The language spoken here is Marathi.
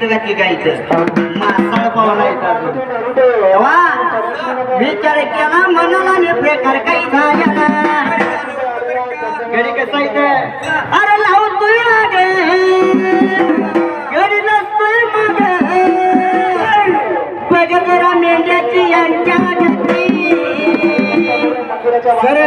दिसतं का गायचं मासाळ पावला येतात विचार केला मनाला ने प्रकार काही झाला घरी कसं येते अरे लावतोय मागे घरी नसतोय मागे. बघ मेंढ्याची यांच्या गती. सर